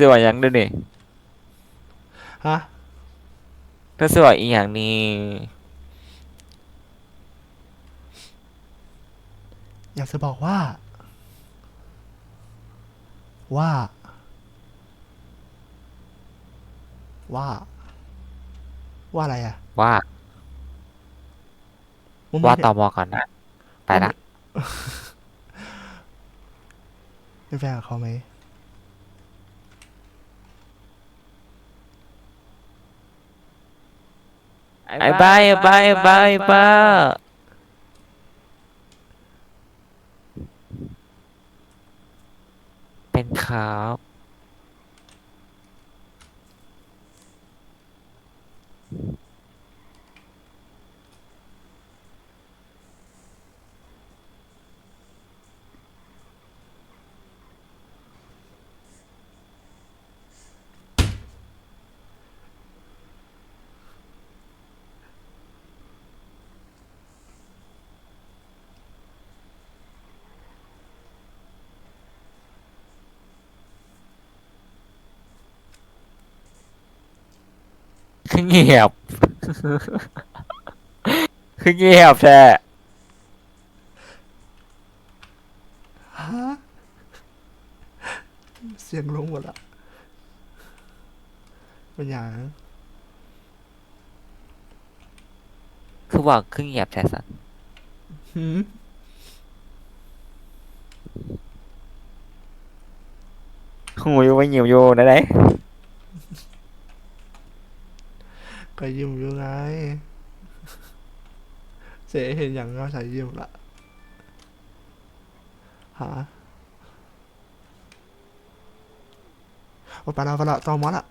ซื้อว่าหยังเด้วยนี่ฮะเธอซื้อว่าอีหยังนี่อยากจะบอกว่า ว่า ว่า ว่าอะไรอะว่ามึงว่าไม่ต่อมอก่อนนะไปละ เป็นแฟนกับเขาไหม ไอ้บ้าไอ้บ้าไอ้บ้าไอ้บ้าเป็นครับ คือเงียบ คือเงียบแท้ฮะเสียงลงหมดละเป็นอย่างคือว่าคือเงียบแท้สันหืมหูอยู่ว่าเงียบอยู่นะไหน ก็ยิ้มอยู่ไง เสเห็นอย่างก็ใส่ยิ้มละฮะโอ้ไปแล้วไปแล้วตอมอละ